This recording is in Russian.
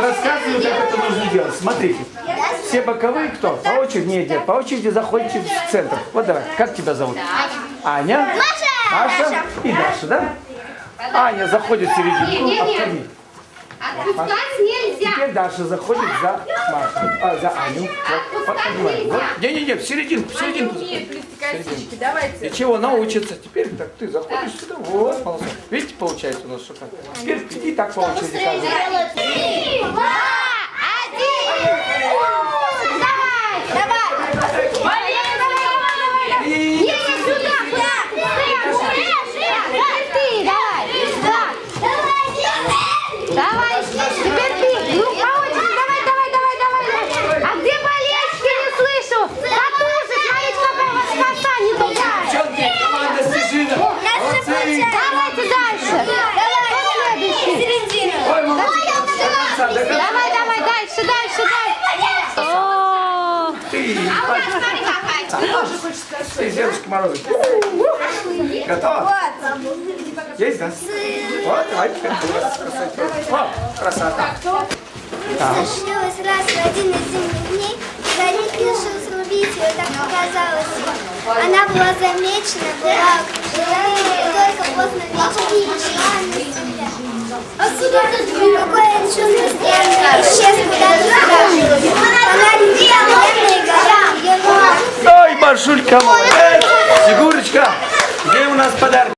Рассказываю, как это нужно делать. Смотрите. Все боковые кто? По очереди? Нет, нет, по очереди заходите в центр. Вот давай. Как тебя зовут? Аня? Маша! Маша и Даша, да? Аня заходит в серединку. Обходи. Отпускать нельзя. Теперь Даша заходит за Машу, а, за Аню. Вот, вот, поднимаем. Вот. Не-не-не, в серединку, в серединку. умеет плести косички, давайте. И чего научится? Теперь так ты заходишь сюда, вот, молодец. Видите, получается у нас что как. Теперь иди так по очереди каждый. Три, два, один. Давай, давай. И- Не, не сюда, куда? Теперь ты, давай. Давай, теперь ты. Ну, по очереди, давай, давай, давай, давай. А где болельщики, не слышу? Потуже, смотри, сколько у вас коса, не туда. Девчонки, команда Снежина. Молодцы. Давайте дальше. Давай, следующий. Ой, молодцы. До конца, до конца. Давай, давай, дальше, дальше, дальше. О, Ты, ты, девушка Морозова. Готова? Есть, да? Вот, давай. О, красота. Случилось раз в один из зимних дней, Старик решил срубить ее, так показалось. Она была замечена, была окружена, и только мечки и шла на себя такое чувство исчез куда-то Ой, Машулька, молодец! Где у нас подарок?